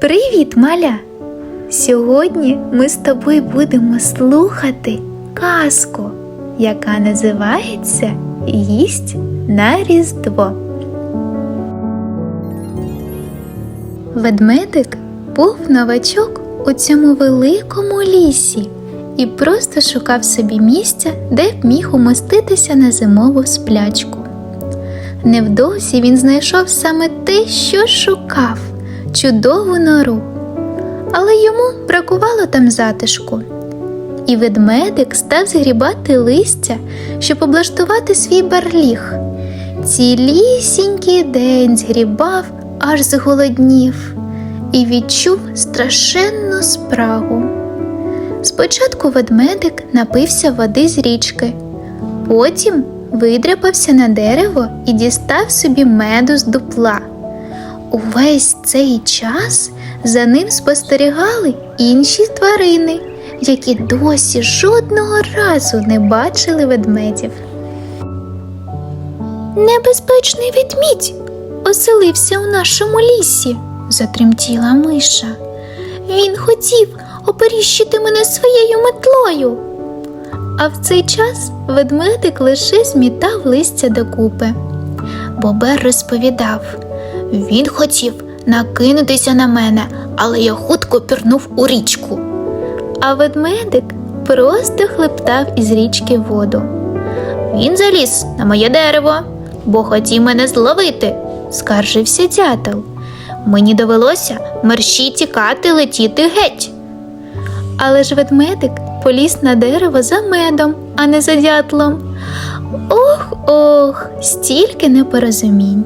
Привіт, маля! Сьогодні ми з тобою будемо слухати казку, яка називається Їсть на Різдво. Ведмедик був новачок у цьому великому лісі і просто шукав собі місця, де б міг умоститися на зимову сплячку. Невдовзі він знайшов саме те, що шукав чудову нору. Але йому бракувало там затишку. І ведмедик став згрібати листя, щоб облаштувати свій барліг. Цілісінький день згрібав, аж зголоднів, і відчув страшенну спрагу. Спочатку ведмедик напився води з річки, потім видряпався на дерево і дістав собі меду з дупла. Увесь цей час за ним спостерігали інші тварини, які досі жодного разу не бачили ведмедів. Небезпечний ведмідь оселився у нашому лісі, затремтіла миша. Він хотів оперіщити мене своєю метлою. А в цей час ведмедик лише змітав листя докупи. Бобер розповідав. Він хотів накинутися на мене, але я хутко пірнув у річку. А ведмедик просто хлептав із річки воду. Він заліз на моє дерево, бо хотів мене зловити, скаржився дятел. Мені довелося мерщій тікати летіти геть. Але ж ведмедик поліз на дерево за медом, а не за дятлом. Ох, ох, стільки непорозумінь.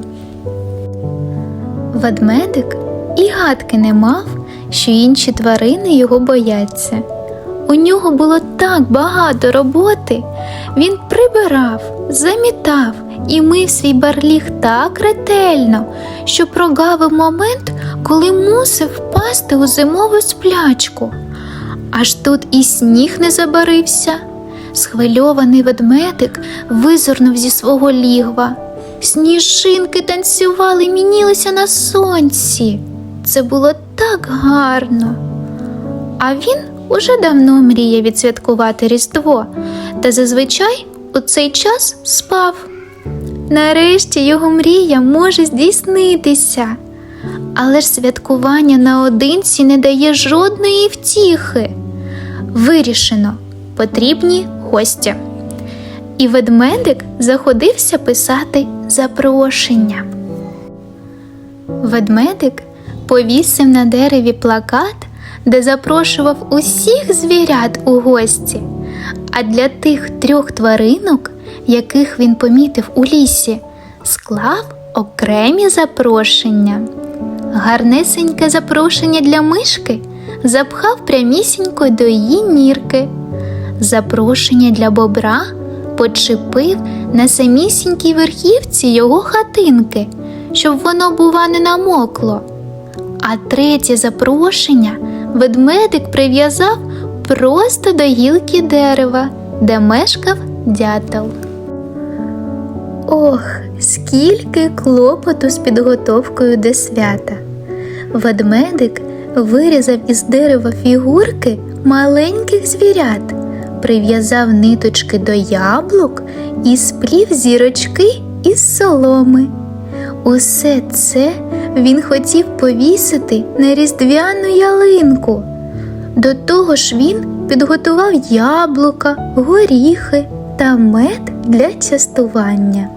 Ведмедик і гадки не мав, що інші тварини його бояться. У нього було так багато роботи. Він прибирав, замітав і мив свій барліг так ретельно, що прогавив момент, коли мусив впасти у зимову сплячку. Аж тут і сніг не забарився. Схвильований ведмедик визирнув зі свого лігва. Сніжинки танцювали, мінілися на сонці. Це було так гарно. А він уже давно мріяв відсвяткувати Різдво, та зазвичай у цей час спав. Нарешті його мрія може здійснитися. Але ж святкування наодинці не дає жодної втіхи. Вирішено, потрібні гості. І ведмедик заходився писати запрошення. Ведмедик повісив на дереві плакат, де запрошував усіх звірят у гості. А для тих трьох тваринок, яких він помітив у лісі, склав окремі запрошення. Гарнесеньке запрошення для мишки запхав прямісінько до її нірки. Запрошення для бобра почепив на самісінькій верхівці його хатинки, щоб воно, бува, не намокло. А третє запрошення ведмедик прив'язав просто до гілки дерева, де мешкав дятел. Ох, скільки клопоту з підготовкою до свята. Ведмедик вирізав із дерева фігурки маленьких звірят, прив'язав ниточки до яблук і сплів зірочки із соломи. Усе це він хотів повісити на різдвяну ялинку. До того ж він підготував яблука, горіхи та мед для частування.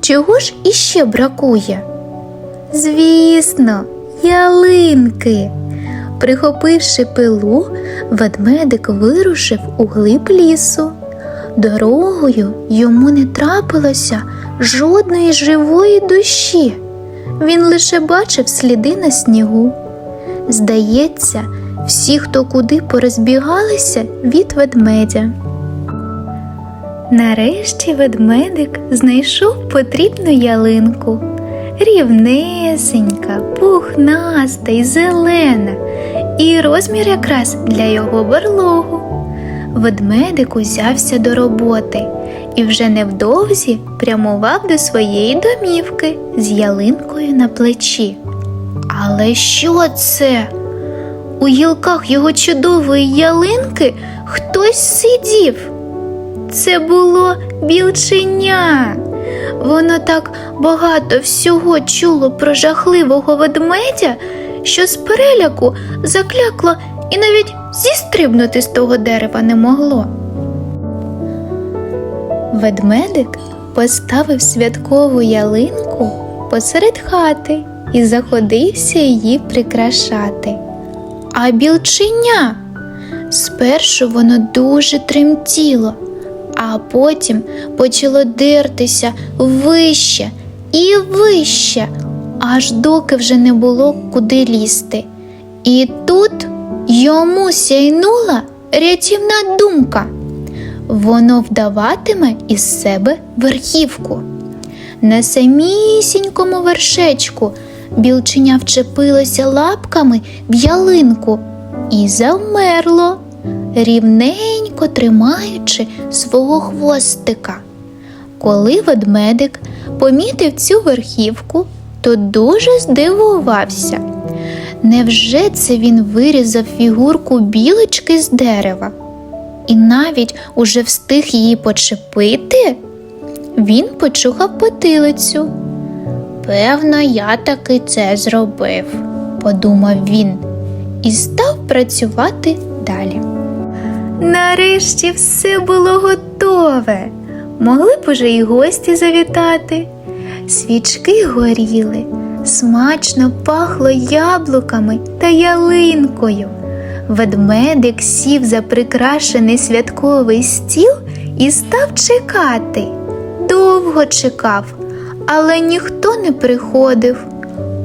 Чого ж іще бракує? Звісно, ялинки. Прихопивши пилу, ведмедик вирушив у глиб лісу. Дорогою йому не трапилося жодної живої душі. Він лише бачив сліди на снігу. Здається, всі, хто куди порозбігалися від ведмедя. Нарешті ведмедик знайшов потрібну ялинку. Рівнесенька, пухнаста й зелена, і розмір якраз для його барлогу. Ведмедик узявся до роботи і вже невдовзі прямував до своєї домівки з ялинкою на плечі. Але що це? У гілках його чудової ялинки хтось сидів. Це було білченя. Воно так багато всього чуло про жахливого ведмедя, що з переляку заклякло і навіть зістрибнути з того дерева не могло. Ведмедик поставив святкову ялинку посеред хати і заходився її прикрашати. А білченя спершу воно дуже тремтіло, а потім почало дертися вище і вище, аж доки вже не було куди лізти. І тут йому сяйнула рятівна думка. Воно вдаватиме із себе верхівку. На самісінькому вершечку білченя вчепилося лапками в ялинку і завмерло, рівненько тримаючи свого хвостика. Коли ведмедик помітив цю верхівку, то дуже здивувався. Невже це він вирізав фігурку білочки з дерева? І навіть уже встиг її почепити? Він почухав потилицю. Певно, я таки це зробив, подумав він і став працювати далі. Нарешті все було готове. Могли б уже і гості завітати. Свічки горіли, смачно пахло яблуками та ялинкою. Ведмедик сів за прикрашений святковий стіл і став чекати. Довго чекав, але ніхто не приходив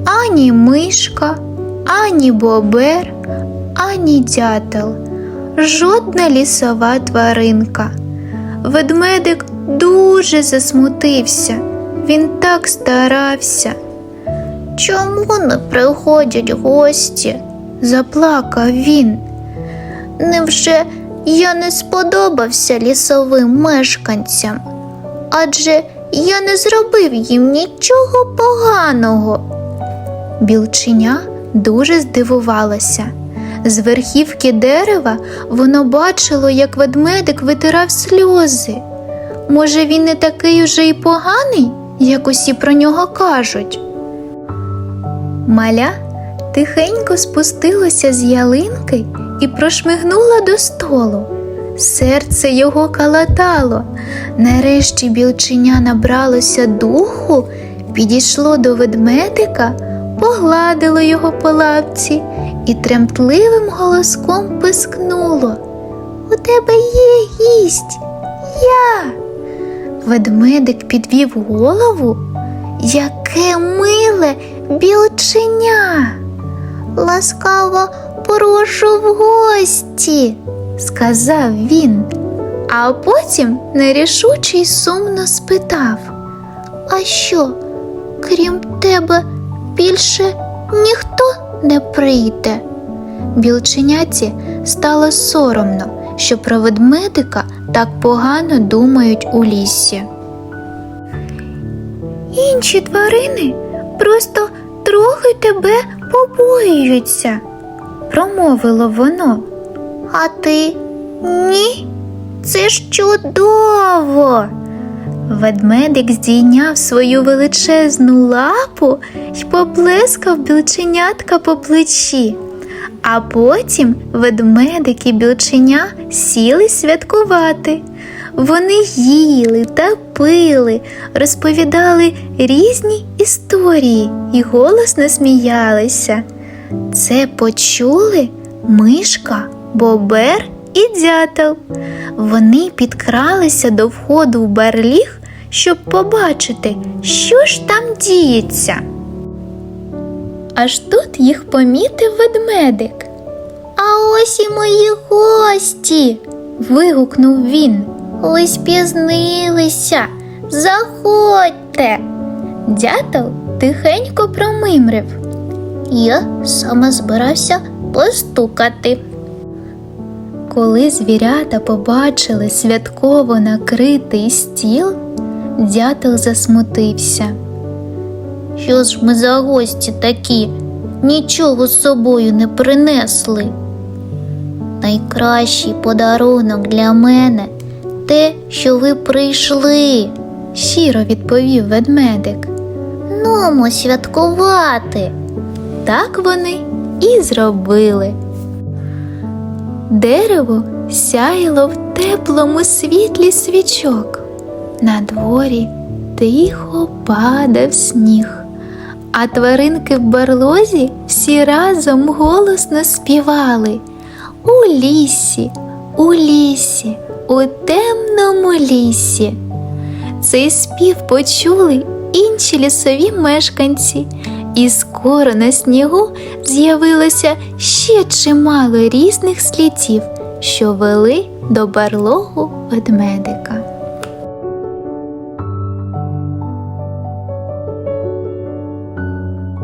ані мишка, ані бобер, ані дятел, жодна лісова тваринка. Ведмедик дуже засмутився, він так старався. Чому не приходять гості? заплакав він. Невже я не сподобався лісовим мешканцям? Адже я не зробив їм нічого поганого. Білченя дуже здивувалася. З верхівки дерева воно бачило, як ведмедик витирав сльози. Може, він не такий уже й поганий, як усі про нього кажуть. Маля тихенько спустилося з ялинки і прошмигнула до столу. Серце його калатало. Нарешті білченя набралося духу, підійшло до ведмедика, погладило його по лапці і тремтливим голоском пискнуло. У тебе є гість, я. Ведмедик підвів голову. Яке миле білченя. Ласкаво прошу в гості, сказав він, а потім нерішуче й сумно спитав А що, крім тебе, більше ніхто не прийде? Білченяці стало соромно, що про ведмедика так погано думають у лісі. Інші тварини просто трохи тебе побоюються, промовило воно. А ти ні? Це ж чудово. Ведмедик здійняв свою величезну лапу й поплескав білченятка по плечі. А потім ведмедик і білченя сіли святкувати. Вони їли та пили, розповідали різні історії і голосно сміялися. Це почули мишка, бобер і дятел. Вони підкралися до входу в барліг, щоб побачити, що ж там діється. Аж тут їх помітив ведмедик. А ось і мої гості. вигукнув він. Ви спізнилися. Заходьте. Дятел тихенько промимрив. Я саме збирався постукати. Коли звірята побачили святково накритий стіл, дятел засмутився. Що ж ми за гості такі? нічого з собою не принесли. Найкращий подарунок для мене те, що ви прийшли. щиро відповів ведмедик. Нумо святкувати. Так вони і зробили. Дерево сяяло в теплому світлі свічок. На дворі тихо падав сніг, а тваринки в барлозі всі разом голосно співали у лісі, у лісі, у темному лісі. Цей спів почули інші лісові мешканці, і скоро на снігу з'явилося ще чимало різних слідів, що вели до барлогу ведмедика.